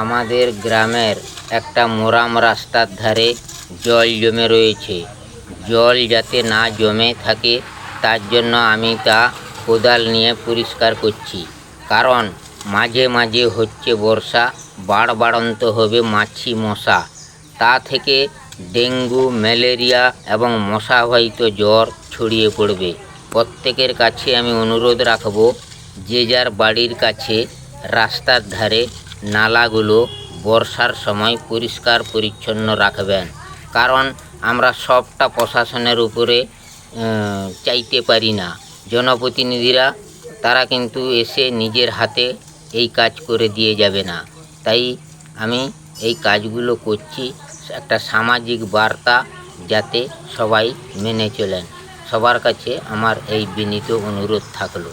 আমাদের গ্রামের একটা মোরাম রাস্তার ধারে জল জমে রয়েছে। জল যাতে না জমে থাকে, তার জন্য আমি তা কোদাল নিয়ে পরিষ্কার করছি। কারণ মাঝে মাঝে হচ্ছে বর্ষা বাড় বাড়ন্ত হবে মাছি মশা। তা থেকে ডেঙ্গু, ম্যালেরিয়া এবং মশাবাহিত জ্বর ছড়িয়ে পড়বে। প্রত্যেকের কাছে আমি অনুরোধ রাখব, যে যার বাড়ির কাছে রাস্তার ধারে নালাগুলো বর্ষার সময় পরিষ্কার পরিচ্ছন্ন রাখবেন। কারণ আমরা সবটা প্রশাসনের উপরে চাইতে পারি না। জনপ্রতিনিধিরা, তারা কিন্তু এসে নিজের হাতে এই কাজ করে দিয়ে যাবে না। তাই আমি এই কাজগুলো করছি, একটা সামাজিক বার্তা যাতে সবাই মেনে চলেন। সবার কাছে আমার এই বিনীত অনুরোধ থাকল।